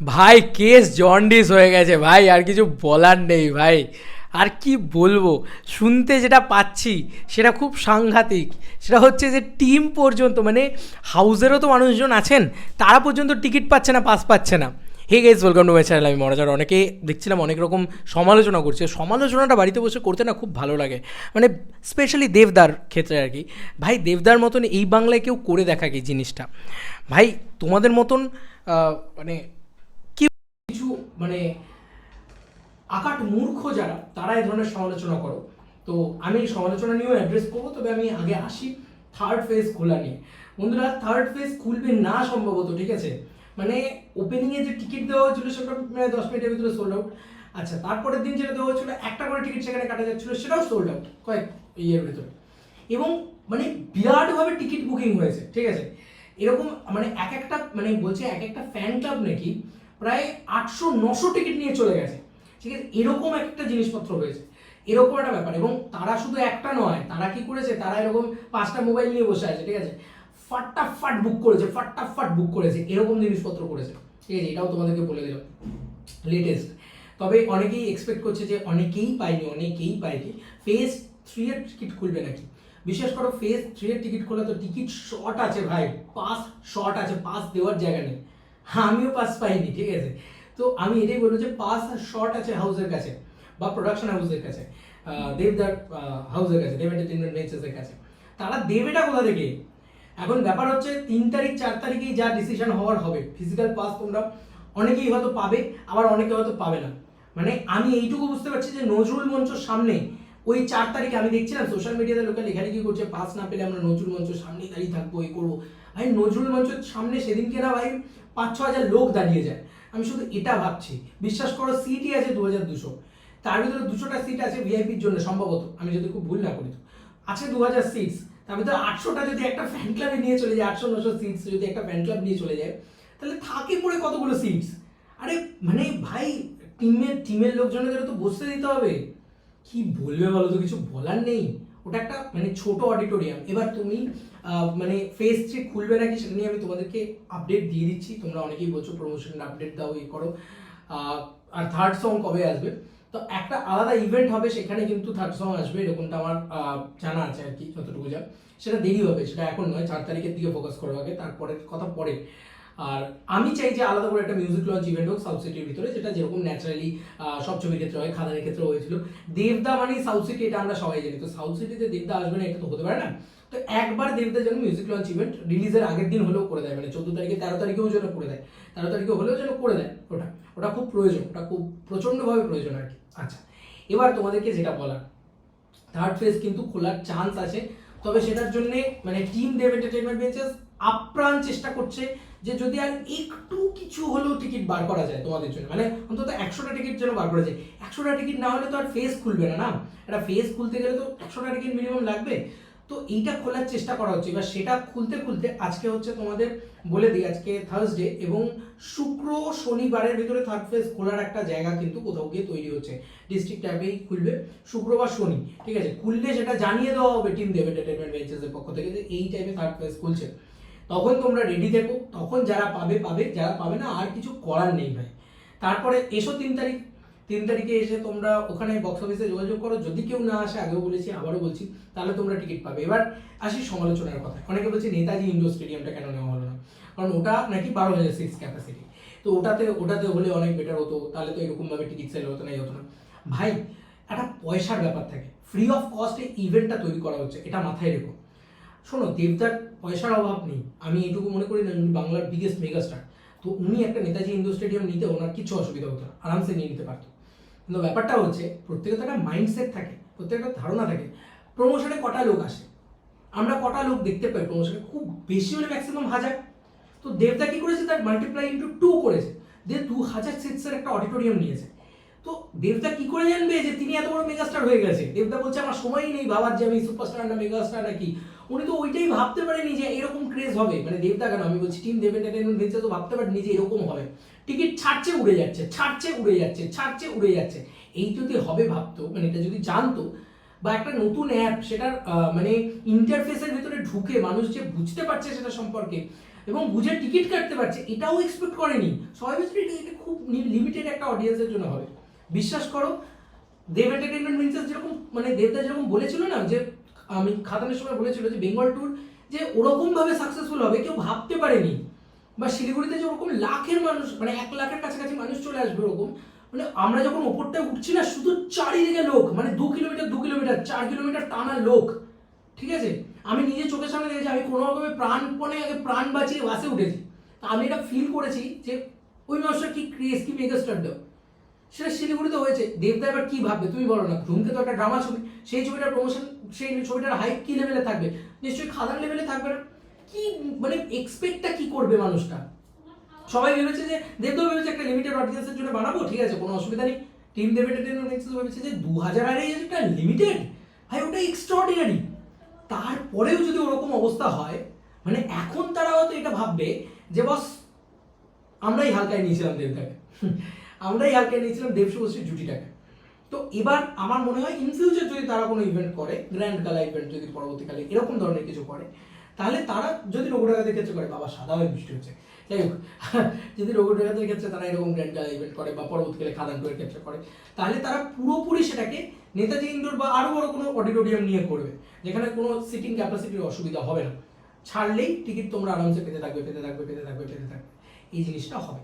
ভাই, case jaundice হয়ে গেছে ভাই, আর কিছু বলার নেই ভাই। আর কি বলব? শুনতে যেটা পাচ্ছি, সেটা খুব সাংঘাতিক। সেটা হচ্ছে যে টিম পর্যন্ত মানে হাউজেরও তো মানুষজন আছেন, তারা পর্যন্ত টিকিট পাচ্ছে না, পাস পাচ্ছে না। Hey guys welcome to my channel আমি মরাজার অনেকে দেখছিলাম অনেক রকম সমালোচনা করছে। সমালোচনাটা বাড়িতে বসে করতে না খুব ভালো লাগে। মানে স্পেশালি দেবদার ক্ষেত্রে আর কি। ভাই, দেবদার মতন এই বাংলায় কেউ করে দেখা কি জিনিসটা। ভাই, তোমাদের মতন মানে মানে আকাট মূর্খ যারা, তারা এই ধরনের সমালোচনা করো। তো আমি সমালোচনা নিয়েও অ্যাড্রেস করব, তবে আমি আগে আসি থার্ড ফেজ খোলা নিয়ে। বন্ধুরা থার্ড ফেজ খুলবে না সম্ভবত, ঠিক আছে? মানে ওপেনিংয়ে যে টিকিট দেওয়া হয়েছিল সেটা মানে দশ মিনিটের ভিতরে সোল্ড আউট আচ্ছা তারপরের দিন যেটা দেওয়া হয়েছিল, একটা করে টিকিট সেখানে কাটা যাচ্ছিল, সেটাও সোল্ড আউট কয়েক ইয়ের ভিতরে। এবং মানে বিরাটভাবে টিকিট বুকিং হয়েছে, ঠিক আছে? এরকম মানে এক একটা মানে বলছে এক একটা ফ্যান ক্লাব নাকি প্রায় আটশো নশো টিকিট নিয়ে চলে গেছে। ঠিক আছে? এরকম একটা জিনিসপত্র হয়েছে। এরকম একটা ব্যাপার। এবং তারা শুধু একটা নয়, তারা কি করেছে? তারা এরকম পাঁচটা মোবাইল নিয়ে বসে আছে, ঠিক আছে? ফাটাফাট বুক করেছে, ফাটাফাট বুক করেছে, এরকম জিনিসপত্র করেছে। ঠিক আছে? এটাও তোমাদেরকে বলে দিলাম। লেটেস্ট তবে অনেকেই এক্সপেক্ট করছে যে অনেকেই পায়নি অনেকেই পায়নি। ফেজ থ্রি এর টিকিট খুলবে নাকি? বিশেষ করে ফেজ থ্রি এর টিকিট খোলা তো টিকিট শর্ট আছে ভাই। পাস শর্ট আছে পাস দেওয়ার জায়গা নেই। আমিও পাস পাইনি, ঠিক আছে? তো আমি এটাই বলব যে পাস শর্ট আছে হাউসের কাছে, বা প্রোডাকশন হাউসের কাছে দেবদার হাউসের কাছে, দেব এন্টারটেনমেন্ট ভেঞ্চার্সের কাছে। তারা দেবেটা কোথা থেকে? এখন ব্যাপার হচ্ছে, তিন তারিখ, চার তারিখেই যা ডিসিশন হওয়ার হবে ফিজিক্যাল পাস তোমরা অনেকেই হয়তো পাবে, আবার অনেকে হয়তো পাবে না। মানে আমি এইটুকু বুঝতে পারছি যে নজরুল মঞ্চর সামনে, ওই চার তারিখে আমি দেখছিলাম সোশ্যাল মিডিয়াতে লোকে লেখালেখি করছে পাস না পেলে আমরা নজরুল মঞ্চের সামনেই দাঁড়িয়ে থাকব এই করব। ভাই নজরুল মঞ্চের সামনে সেদিনকে না ভাই পাঁচ ছ হাজার লোক দাঁড়িয়ে যায়। আমি শুধু এটা ভাবছি। বিশ্বাস করো সিটই আছে দু হাজার দুশো। তার ভিতরে দুশোটা সিট আছে ভিআইপির জন্য সম্ভবত। আমি যদি খুব ভুল না করি তো। আছে দু হাজার সিটস তার ভিতরে আটশোটা যদি একটা ফ্যান ক্লাবে নিয়ে চলে যায় আটশো নশো সিটস যদি একটা ফ্যান ক্লাব নিয়ে চলে যায়, তাহলে থাকে পড়ে কতগুলো সিটস আরে মানে ভাই টিমের টিমের লোকজনদের তো বসতে দিতে হবে। কি বলবে বলো তো? কিছু বলার নেই। ওটা একটা মানে ছোট অডিটোরিয়াম এবার তুমি মানে ফেস থ্রি খুলবে নাকি সেটা নিয়ে আমি তোমাদেরকে আপডেট দিয়ে দিচ্ছি। তোমরা অনেকেই বলছো প্রমোশনের আপডেট দাও এই করো। আর থার্ড সং কবে আসবে? তো একটা আলাদা ইভেন্ট হবে, সেখানে কিন্তু থার্ড সং আসবে, এরকমটা আমার জানা আছে আর কি, যতটুকু যা সেটা দেরি হবে, সেটা এখন নয়, চার তারিখের দিকে ফোকাস করো আগে, তারপরের কথা পরে। আর আমি চাই যে আলাদা করে একটা মিউজিক লঞ্চ ইভেন্ট হোক সাউথ সিটির ভিতরে, যেটা যেরকম ন্যাচারালি সব ছবির ক্ষেত্রে হয়, খাদানের ক্ষেত্রে হয়েছিল। দেবদা মানে সাউথ সিটি এটা আমরা সবাই জানি। তো সাউথ সিটিতে দেবদা আসবে না, এটা তো হতে পারে না? তো একবার দেবদা যেন মিউজিক লঞ্চ ইভেন্ট রিলিজের আগের দিন হলেও করে দেয় মানে চোদ্দ তারিখে, তেরো তারিখেও যেন করে দেয়। তেরো তারিখে হলেও যেন করে দেয় ওটা। ওটা খুব প্রয়োজন, ওটা খুব প্রচণ্ডভাবে প্রয়োজন আর কি। আচ্ছা এবার তোমাদেরকে যেটা বলার। থার্ড ফেজ কিন্তু খোলার চান্স আছে, তবে সেটার জন্য মানে টিম দেব এন্টারটেনমেন্ট ভেঞ্চার্স আপ্রাণ চেষ্টা করছে যে যদি আর একটু কিছু হলেও টিকিট বার করা যায় তোমাদের জন্য। মানে অন্তত একশোটা টিকিট যেন বার করা যায়। একশোটা টিকিট না হলে তো আর ফেস খুলবে না না? একটা ফেস খুলতে গেলে তো একশোটা টিকিট মিনিমাম লাগবে। তো এইটা খোলার চেষ্টা করা হচ্ছে। এবার সেটা খুলতে খুলতে আজকে হচ্ছে তোমাদের বলে দিই, আজকে থার্সডে এবং শুক্র শনিবারের ভিতরে থার্ড ফেজ খোলার একটা জায়গা কিন্তু কোথাও গিয়ে তৈরি হচ্ছে। ডিস্ট্রিক্ট ট্যাবেই খুলবে। শুক্রবার শনি, ঠিক আছে? খুললে সেটা জানিয়ে দেওয়া হবে টিম দেব এন্টারটেনমেন্ট ভেঞ্চার্সের পক্ষ থেকে যে এই টাইমে থার্ড ফেজ খুলছে। তখন তোমরা রেডি থেকো, তখন যারা পাবে পাবে, যারা পাবে না, আর কিছু করার নেই ভাই। তারপরে এসো তিন তারিখ। তিন তারিখে এসে তোমরা ওখানে বক্স অফিসে যোগাযোগ করো। যদি কেউ না আসে, আগেও বলেছি, আবারও বলছি, তাহলে তোমরা টিকিট পাবে। এবার আসি সমালোচনার কথা অনেকে বলছে, নেতাজি ইন্ডোর স্টেডিয়ামটা কেন নেওয়া হলো না? কারণ ওটা নাকি বারো হাজার সিক্স ক্যাপাসিটি তো ওটাতে ওটাতে হলে অনেক বেটার হতো। তাহলে তো এরকমভাবে টিকিট সেল হতো না হতো না। ভাই, একটা পয়সার ব্যাপার থাকে। ফ্রি অফ কস্টে ইভেন্টটা তৈরি করা হচ্ছে, এটা মাথায় রেখো। শোনো, দেবদার পয়সার অভাব নেই। আমি এটুকু মনে করি না উনি বাংলার বিগেস্ট মেগাস্টার তো উনি একটা নেতাজি ইন্ডোর স্টেডিয়াম নিতে ওনার কিছু অসুবিধা হতো না, আরামসে নিয়ে নিতে পারতো। কিন্তু ব্যাপারটা হচ্ছে, প্রত্যেকের তো একটা মাইন্ডসেট থাকে প্রত্যেকটা ধারণা থাকে প্রমোশনে কটা লোক আসে? আমরা কটা লোক দেখতে পাই প্রমোশনে খুব বেশি হলে ম্যাক্সিমাম হাজার। তো দেবদা কী করেছে? তার মাল্টিপ্লাই ইন্টু টু করেছে। যে দু হাজার সিটসের একটা অডিটোরিয়াম নিয়েছে। তো দেবদা কি করে জানবে যে তিনি এত বড় মেগাস্টার হয়ে গেছে? দেবদা বলছে, আমার সময়ই নেই ভাবার যে আমি সুপারস্টার না মেগাস্টার নাকি উনি তো ওইটাই ভাবতে পারেনি যে এরকম ক্রেজ হবে। মানে দেবদা কেন? আমি বলছি টিম দেব এন্টারটেনমেন্ট ভেঞ্চার তো ভাবতে পারেনি যে এরকম হবে। টিকিট ছাড়ছে, উড়ে যাচ্ছে, ছাড়ছে, উড়ে যাচ্ছে, ছাড়ছে, উড়ে যাচ্ছে। এই যদি হবে ভাবতো মানে এটা যদি জানতো, বা একটা নতুন অ্যাপ সেটার মানে ইন্টারফেসের ভিতরে ঢুকে মানুষ যে বুঝতে পারছে সেটা সম্পর্কে, এবং বুঝে টিকিট কাটতে পারছে, এটাও এক্সপেক্ট করেনি। সবাই ভেবেছিল এটা খুব লিমিটেড একটা অডিয়েন্সের জন্য হবে। বিশ্বাস করো, দেব এন্টারটেনমেন্ট প্রিন্সেস যেরকম মানে দেবদা যেরকম বলেছিল না, যে আমি খাতানের সময় বলেছিল যে বেঙ্গল ট্যুর যে ওরকম ভাবে সাকসেসফুল হবে, কেউ ভাবতে পারেনি। বা শিলিগুড়িতে যে ওরকম লাখের মানুষ মানে এক লাখের কাছাকাছি মানুষ চলে আসবে ওরকম মানে আমরা যখন ওপরটায় উঠছি না, শুধু চারিদিকে লোক মানে দু কিলোমিটার দু কিলোমিটার, চার কিলোমিটার টানা লোক, ঠিক আছে? আমি নিজে চোখের সামনে দেখেছি, আমি কোনো রকমের প্রাণপণে আগে প্রাণ বাঁচিয়ে বাসে উঠেছি। আমি এটা ফিল করেছি যে ওই মানুষটা কি ক্রেজ কি মেগাস্টার সেটা শিলিগুড়িতে হয়েছে। দেবদা এবার কি ভাববে? তুমি বলো না। ধুমকে তো একটা ড্রামা ছবি। সেই ছবিটার প্রমোশন সেই ছবিটার হাইপ কি লেভেলে থাকবে? নিশ্চয়ই খাদার লেভেলে থাকবে না। কি মানে এক্সপেক্টটা কি করবে মানুষটা? সবাই ভেবেছে যে, দেবদাও ভেবেছে একটা লিমিটেড অডিয়েন্সের জন্য বানাবো, ঠিক আছে, কোনো অসুবিধা নেই। টিম দেব এন্টারটেনমেন্ট ভেবেছে যে দু হাজার আরে একটা লিমিটেড ভাই, ওটা এক্সট্রাঅর্ডিনারি তারপরেও যদি ওরকম অবস্থা হয় মানে এখন তারা হয়তো এটা ভাববে যে, বস, আমরাই হালকায় নিয়েছিলাম দেবটাকে আমরাই হালকায় নিয়েছিলাম দেব শুভশ্রীর জুটিটাকে। তো এবার আমার মনে হয় ইন ফিউচার যদি তারা কোনো ইভেন্ট করে গ্র্যান্ড গালা ইভেন্ট যদি পরবর্তীকালে এরকম ধরনের কিছু করে, তাহলে তারা যদি রঘু ডাকাতের ক্ষেত্রে করে, বাবা, সাদা হয়ে বৃষ্টি হচ্ছে। যাই হোক, যদি রঘু ডাকাতের ক্ষেত্রে তারা এরকম গ্র্যান্ড গালা ইভেন্ট করে বা পরবর্তীকালে খাদান টুয়ের ক্ষেত্রে করে, তাহলে তারা পুরোপুরি সেটাকে নেতাজি ইন্ডোর বা আরও বড় কোনো অডিটোরিয়াম নিয়ে করবে, যেখানে কোনো সিটিং ক্যাপাসিটির অসুবিধা হবে না। ছাড়লেই টিকিট তোমরা আরামসে পেতে থাকবে পেতে থাকবে পেতে থাকবে পেতে থাকবে। এই জিনিসটা হবে।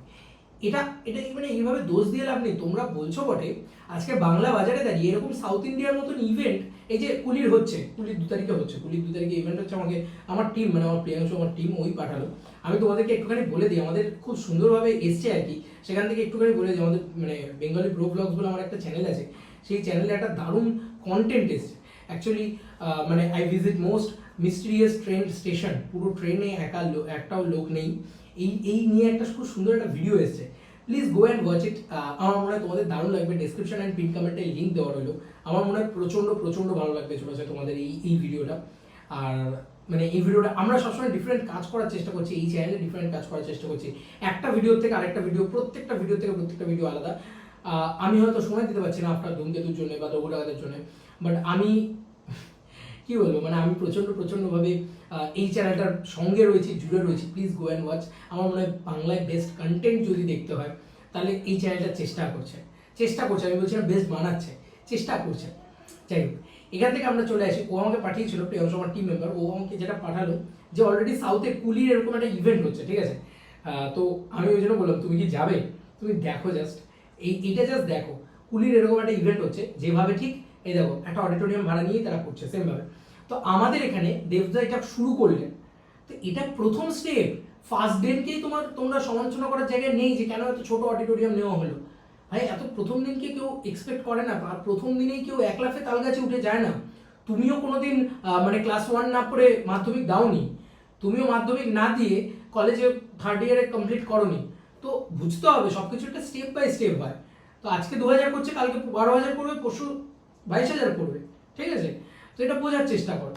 এটা এটা মানে এইভাবে দোষ দিয়ে লাভ নেই। তোমরা বলছো বটে, আজকে বাংলা বাজারে দাঁড়িয়ে এরকম সাউথ ইন্ডিয়ার মতন ইভেন্ট এই যে কুলির হচ্ছে, কুলির দু তারিখে হচ্ছে, কুলির দু তারিখে ইভেন্ট হচ্ছে আমাকে, আমার টিম মানে আমার প্রিয়াংশু, আমার টিম ওই পাঠালো। আমি তোমাদেরকে একটুখানি বলে দিই, আমাদের খুব সুন্দরভাবে এসছে আর কি। সেখান থেকে একটুখানি বলে দিই, আমাদের মানে বেঙ্গলি ব্রো ব্লগস বলে আমার একটা চ্যানেল আছে। সেই চ্যানেলে একটা দারুণ কন্টেন্ট এসছে। অ্যাকচুয়ালি মানে I visit most mysterious train station পুরো ট্রেনে একা একটাও লোক নেই। এই এই নিয়ে একটা খুব সুন্দর একটা ভিডিও এসেছে। Please go and watch it আমার মনে হয় তোমাদের দারুণ লাগবে। ডিসক্রিপশন অ্যান্ড পিন কমেন্টে লিঙ্ক দেওয়া রইল। আমার মনে হয় প্রচণ্ড প্রচণ্ড ভালো লাগবে চলেছে তোমাদের এই এই ভিডিওটা আর মানে এই ভিডিওটা আমরা সবসময় ডিফারেন্ট কাজ করার চেষ্টা করছি, এই চ্যানেলে ডিফারেন্ট কাজ করার চেষ্টা করছি। একটা ভিডিও থেকে আরেকটা ভিডিও প্রত্যেকটা ভিডিও থেকে প্রত্যেকটা ভিডিও আলাদা। আমি হয়তো সময় দিতে পারছি না আপনার ধূমকেতুর জন্য বা দৌড় ডাকাতের জন্য। বাট আমি, কি বলব? মানে আমি প্রচণ্ড, প্রচণ্ডভাবে এই চ্যানেলটার সঙ্গে রয়েছি, জুড়ে রয়েছি। প্লিজ গো অ্যান্ড ওয়াচ আমার মনে হয় বাংলায় বেস্ট কন্টেন্ট যদি দেখতে হয়, তাহলে এই চ্যানেলটা চেষ্টা করছে। চেষ্টা করছে, আমি বলছিলাম বেস্ট বানাচ্ছে। চেষ্টা করছে। যাই হোক, এখান থেকে আমরা চলে আসি। ও আমাকে পাঠিয়েছিল, প্রিয়াংশ আমার টিম মেম্বার ও আমাকে যেটা পাঠালো, যে অলরেডি সাউথে কুলির এরকম একটা ইভেন্ট হচ্ছে, ঠিক আছে? তো আমি ওই জন্য বললাম, তুমি কি যাবে? তুমি দেখো জাস্ট এই এটা জাস্ট দেখো। কুলির এরকম একটা ইভেন্ট হচ্ছে, যেভাবে ঠিক, এই দেখো, একটা অডিটোরিয়াম ভাড়া নিয়ে তারা করছে সেমভাবে তো আমাদের এখানে দেবদা এটা শুরু করলেন। তো এটা প্রথম স্টেপ ফার্স্ট ডেটকেই তোমার তোমরা সমালোচনা করার জায়গায় নেই যে কেন এত ছোট অডিটোরিয়াম নেওয়া হলো? ভাই এত প্রথম দিনকে কেউ এক্সপেক্ট করে না? আর প্রথম দিনেই কেউ এক লাফে তাল গাছে উঠে যায় না। তুমিও কোনোদিন আহ, মানে ক্লাস ওয়ান না পড়ে মাধ্যমিক দাওনি। তুমিও মাধ্যমিক না দিয়ে কলেজে থার্ড ইয়ারে কমপ্লিট করনি। তো বুঝতে হবে সব কিছু একটা স্টেপ বাই স্টেপ হয়। তো আজকে দু হাজার করছে কালকে বারো হাজার করবে পরশু বাইশ হাজার করবে। ঠিক আছে? তো এটা বোঝার চেষ্টা করো।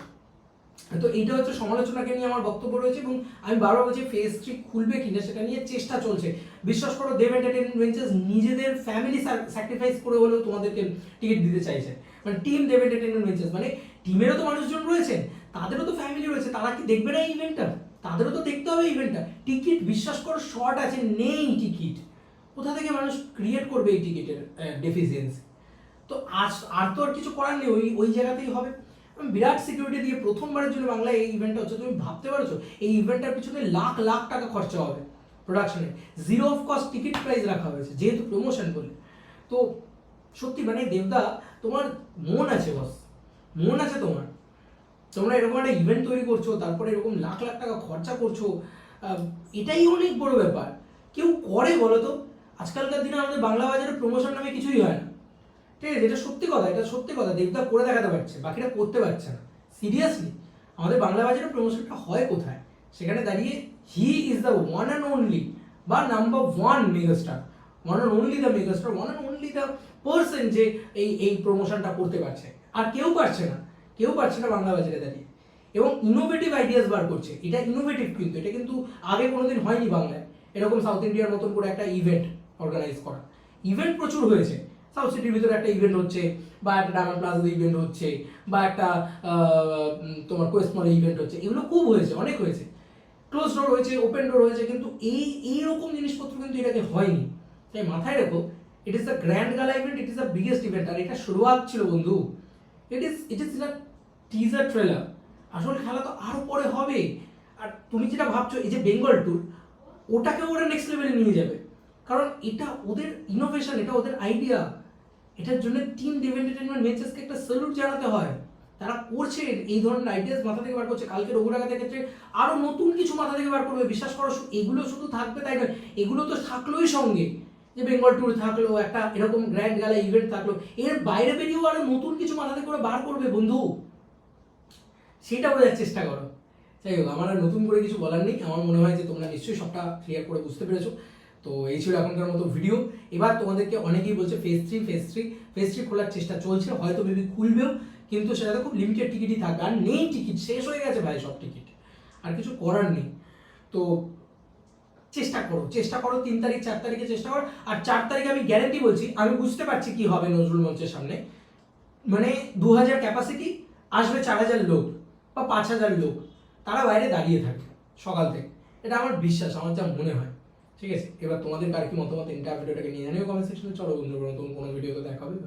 তো এইটা হচ্ছে সমালোচনাকে নিয়ে আমার বক্তব্য রয়েছে এবং আমি বারবার বলছি ফেস থ্রি খুলবে কিনা সেটা নিয়ে চেষ্টা চলছে। বিশ্বাস করো, দেব এন্টারটেনমেন্ট নিজেদের ফ্যামিলি স্যাক্রিফাইস করে হলেও তোমাদেরকে টিকিট দিতে চাইছে। মানে টিম দেব এন্টারটেনমেন্ট মানে টিমেরও তো মানুষজন রয়েছেন, তাদেরও তো ফ্যামিলি রয়েছে, তারা কি দেখবে না এই ইভেন্টটা তাদেরও তো দেখতে হবে ইভেন্টটা টিকিট বিশ্বাস করো শর্ট আছে, নেই টিকিট কোথা থেকে মানুষ ক্রিয়েট করবে এই টিকিটের ডেফিসিয়েন্সি তো আর তো আর কিছু করার নেই, ওই ওই জায়গাতেই হবে। বিরাট সিকিউরিটি দিয়ে প্রথমবারের জন্য বাংলায় এই ইভেন্টটা হচ্ছে, তুমি ভাবতে পারছ? এই ইভেন্টটার পিছনে লাখ লাখ টাকা খরচা হবে প্রোডাকশনে zero of cost ticket price রাখা হয়েছে, যেহেতু প্রমোশন বলে। তো সত্যি মানে দেবদা, তোমার মন আছে বস মন আছে তোমার। তোমরা এরকম একটা ইভেন্ট তৈরি করছ, তারপরে এরকম লাখ লাখ টাকা খরচা করছ এটাই অনেক বড় ব্যাপার। কেউ করে বলো তো? আজকালকার দিনে আমাদের বাংলা বাজারে প্রমোশন নামে কিছুই হয় না। ঠিক আছে, এটা সত্যি কথা, এটা সত্যি কথা দেবদা করে দেখাতে পারছে বাকিরা করতে পারছে না। সিরিয়াসলি আমাদের বাংলা বাজারে প্রমোশনটা হয় কোথায়? সেখানে দাঁড়িয়ে he is the one and only বা number one megastar one and only the megastar one and only the person যে এই এই প্রমোশনটা করতে পারছে। আর কেউ পারছে না, কেউ পারছে না বাংলা বাজারে দাঁড়িয়ে। এবং ইনোভেটিভ আইডিয়াস বার করছে, এটা ইনোভেটিভ কিন্তু, এটা কিন্তু আগে কোনোদিন হয়নি বাংলায়। এরকম সাউথ ইন্ডিয়ার মতন করে একটা ইভেন্ট অর্গানাইজ করা। ইভেন্ট প্রচুর হয়েছে। সাউথ সিটির ভিতরে একটা ইভেন্ট হচ্ছে, বা একটা ডায়মন্ড প্লাজাতে ইভেন্ট হচ্ছে, বা একটা তোমার কোয়েস্ট ইভেন্ট হচ্ছে। এগুলো খুব হয়েছে, অনেক হয়েছে। ক্লোজ ডোর হয়েছে ওপেন ডোর হয়েছে, কিন্তু এই, এইরকম জিনিসপত্র কিন্তু এটাকে হয়নি। তাই মাথায় রেখো it is the grand gala event it is the biggest event আর এটা শুরুয়াত ছিল, বন্ধু। It is it is the teaser trailer আসলে খেলা তো আরও পরে হবে। আর তুমি যেটা ভাবছ, এই যে বেঙ্গল ট্যুর ওটাকে ওরা নেক্সট লেভেলে নিয়ে যাবে। কারণ এটা ওদের ইনোভেশন এটা ওদের আইডিয়া এটার জন্য টিম এন্টারটেনমেন্ট মেচেসকে একটা স্যালুট জানাতে হয়। তারা করছে এই ধরনের আইডিয়াস মাথা থেকে বার করছে। কালকে রঘুরাগাতের ক্ষেত্রে আরও নতুন কিছু মাথা থেকে বার করবে। বিশ্বাস করো এগুলো শুধু থাকবে তাই নয়, এগুলো তো থাকলোই সঙ্গে। যে বেঙ্গল ট্যুর থাকল, একটা এরকম গ্র্যান্ড গালা ইভেন্ট থাকল। এর বাইরে বেরিয়েও আরও নতুন কিছু মাথা থেকে করে বার করবে বন্ধু। সেটা বোঝার চেষ্টা করো। যাই হোক, আমার নতুন করে কিছু বলার নেই। আমার মনে হয় যে তোমরা নিশ্চয়ই সবটা ক্লিয়ার করে বুঝতে পেরেছ। তো এই ছিল এখনকার মতো ভিডিও এবার তোমাদেরকে অনেকেই বলছে phase three phase three phase three খোলার চেষ্টা চলছে, হয়তো বেবি খুলবেও, কিন্তু সেটাতে খুব লিমিটেড টিকিটই থাকবে আর নেই টিকিট শেষ হয়ে গেছে ভাই সব টিকিট আর কিছু করার নেই। তো চেষ্টা করো চেষ্টা করো, তিন তারিখ, চার তারিখে চেষ্টা করো। আর চার তারিখে আমি গ্যারেন্টি বলছি, আমি বুঝতে পারছি কি হবে নজরুল মঞ্চের সামনে। মানে দু হাজার ক্যাপাসিটি আসবে চার হাজার লোক বা পাঁচ হাজার লোক। তারা বাইরে দাঁড়িয়ে থাকে সকাল থেকে। এটা আমার বিশ্বাস, আমার যা মনে হয়। ঠিক আছে, এবার তোমাদের কার কি মতামত ইন্টার ভিডিওটাকে নিয়ে জানিও কমেন্ট সেকশনে চলো নতুন কোনো ভিডিওতে দেখা হবে